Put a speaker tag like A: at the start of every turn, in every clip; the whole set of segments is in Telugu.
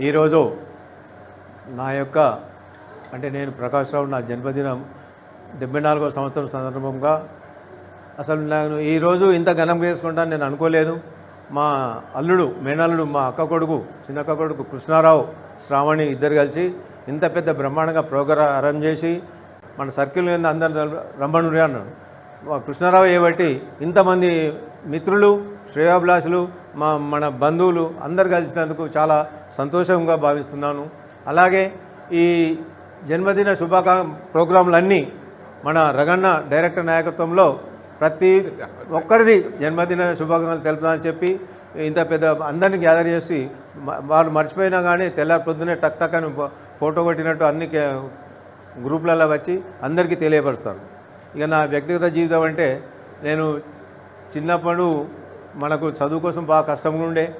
A: ఈరోజు నా యొక్క అంటే నేను ప్రకాష్ రావు నా జన్మదినం డెబ్బై నాలుగో సంవత్సరం సందర్భంగా అసలు నేను ఈరోజు ఇంత ఘనంగా చేసుకుంటాను నేను అనుకోలేదు. మా అల్లుడు మేనల్లుడు మా అక్క కొడుకు చిన్నక్క కొడుకు కృష్ణారావు శ్రావణి ఇద్దరు కలిసి ఇంత పెద్ద బ్రహ్మాండంగా ప్రోగ్రాం అరేంజ్ చేసి మన సర్కిల్ మీద అందరు రమ్మనురి అన్నాడు కృష్ణారావు ఏబట్టి ఇంతమంది మిత్రులు శ్రేయాభిలాషులు మా మన బంధువులు అందరు కలిసినందుకు చాలా సంతోషంగా భావిస్తున్నాను. అలాగే ఈ జన్మదిన శుభాకా ప్రోగ్రాంలన్నీ మన రగన్న డైరెక్టర్ నాయకత్వంలో ప్రతి ఒక్కరిది జన్మదిన శుభాకాంక్షలు తెలుపుదామని చెప్పి ఇంత పెద్ద అందరినీ గ్యాదర్ చేసి వాళ్ళు మర్చిపోయినా కానీ తెల్లారి పొద్దునే టక్ టక్ అని ఫోటో కొట్టినట్టు అన్ని గ్రూప్లలో గ్రూపులలో వచ్చి అందరికీ తెలియపరుస్తారు. ఇక నా వ్యక్తిగత జీవితం అంటే నేను చిన్నప్పుడు మనకు చదువు కోసం బాగా కష్టంగా ఉండే.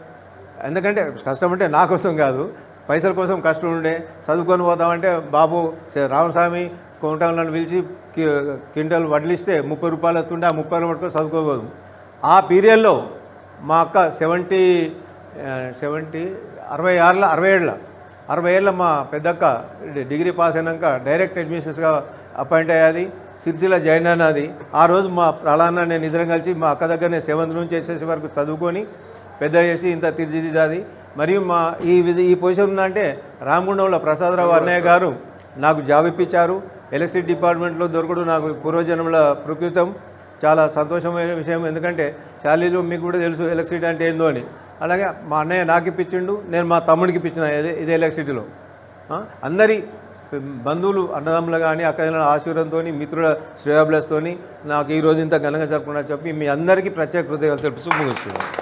A: ఎందుకంటే కష్టం అంటే నా కోసం కాదు పైసల కోసం కష్టం ఉండే. చదువుకొని పోతామంటే బాబు రామస్వామి కొంటాలను పిలిచి కి- వడ్లిస్తే ముప్పై రూపాయలు వస్తుండే ఆ ముప్పై రూపాయలు పట్టుకొని చదువుకోబోదు. ఆ పీరియడ్లో మా అక్క సెవెంటీ సెవెంటీ అరవై ఆరుల అరవై ఏళ్ళ అరవై ఏళ్ళ మా పెద్దక్క డిగ్రీ పాస్ అయినాక డైరెక్ట్ అడ్మిషన్స్గా అపాయింట్ అయ్యేది. సిరిసిల్ల జాయిన్ ఆ రోజు మా ప్రళాన్న నేను ఇద్దరం కలిసి మా అక్క దగ్గరనే సెవెంత్ నుంచి ఎస్ఎస్సి వరకు చదువుకొని పెద్ద చేసి ఇంత తీర్చిదిద్దాది. మరియు మా ఈ ఈ పొజిషన్ ఉందంటే రామగుండంలో ప్రసాదరావు అన్నయ్య గారు నాకు జాబ్ ఇప్పించారు. ఎలక్ట్రిసిటీ డిపార్ట్మెంట్లో దొరకడం నాకు పూర్వజన్మల ప్రకృతం. చాలా సంతోషమైన విషయం. ఎందుకంటే శాలీలో మీకు కూడా తెలుసు ఎలక్ట్రిసిటీ అంటే ఏందో అని. అలాగే మా అన్నయ్య నాకు ఇప్పించిండు నేను మా తమ్ముడికి ఇప్పించిన ఇదే ఇదే ఎలక్ట్రిసిటీలో. అందరి బంధువులు అన్నదమ్ములు కానీ అక్కడ ఆశీర్వంతో మిత్రుల శ్రేయాభిలాస్తో నాకు ఈ రోజు ఇంత ఘనంగా జరుపుకున్నా చెప్పి మీ అందరికీ ప్రత్యేక కృతజ్ఞతలు తెలుపుతూ ముగిస్తున్నాను.